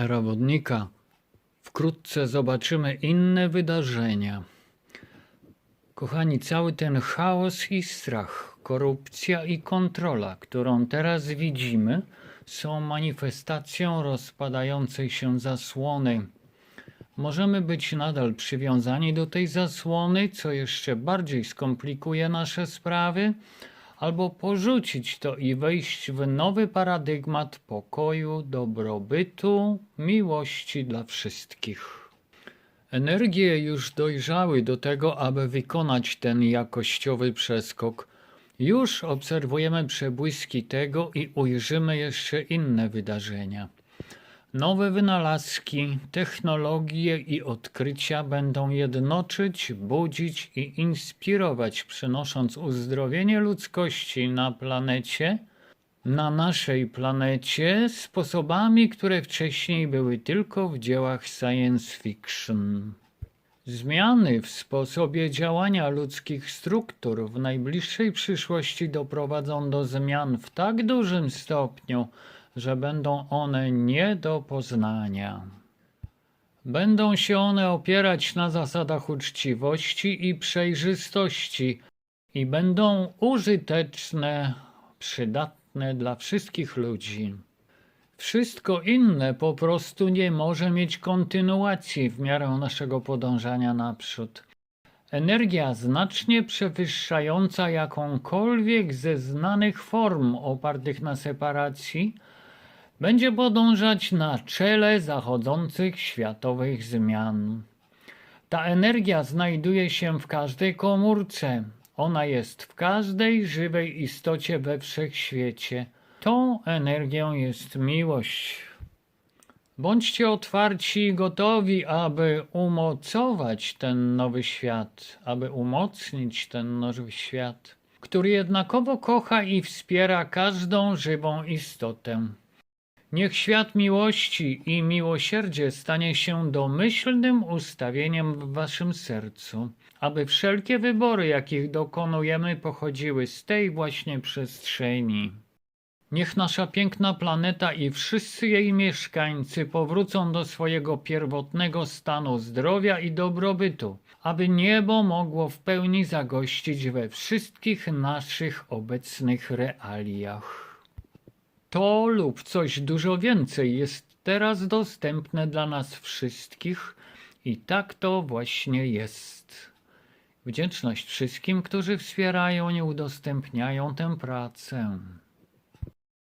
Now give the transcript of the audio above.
Era wodnika. Wkrótce zobaczymy inne wydarzenia. Kochani, cały ten chaos i strach, korupcja i kontrola, którą teraz widzimy, są manifestacją rozpadającej się zasłony. Możemy być nadal przywiązani do tej zasłony, co jeszcze bardziej skomplikuje nasze sprawy, albo porzucić to i wejść w nowy paradygmat pokoju, dobrobytu, miłości dla wszystkich. Energie już dojrzały do tego, aby wykonać ten jakościowy przeskok. Już obserwujemy przebłyski tego i ujrzymy jeszcze inne wydarzenia. Nowe wynalazki, technologie i odkrycia będą jednoczyć, budzić i inspirować, przynosząc uzdrowienie ludzkości na planecie, na naszej planecie, sposobami, które wcześniej były tylko w dziełach science fiction. Zmiany w sposobie działania ludzkich struktur w najbliższej przyszłości doprowadzą do zmian w tak dużym stopniu, że będą one nie do poznania. Będą się one opierać na zasadach uczciwości i przejrzystości i będą użyteczne, przydatne dla wszystkich ludzi. Wszystko inne po prostu nie może mieć kontynuacji w miarę naszego podążania naprzód. Energia znacznie przewyższająca jakąkolwiek ze znanych form opartych na separacji będzie podążać na czele zachodzących światowych zmian. Ta energia znajduje się w każdej komórce. Ona jest w każdej żywej istocie we wszechświecie. Tą energią jest miłość. Bądźcie otwarci i gotowi, aby umocować ten nowy świat, aby umocnić ten nowy świat, który jednakowo kocha i wspiera każdą żywą istotę. Niech świat miłości i miłosierdzie stanie się domyślnym ustawieniem w waszym sercu, aby wszelkie wybory, jakich dokonujemy, pochodziły z tej właśnie przestrzeni. Niech nasza piękna planeta i wszyscy jej mieszkańcy powrócą do swojego pierwotnego stanu zdrowia i dobrobytu, aby niebo mogło w pełni zagościć we wszystkich naszych obecnych realiach. To lub coś dużo więcej jest teraz dostępne dla nas wszystkich i tak to właśnie jest. Wdzięczność wszystkim, którzy wspierają i udostępniają tę pracę.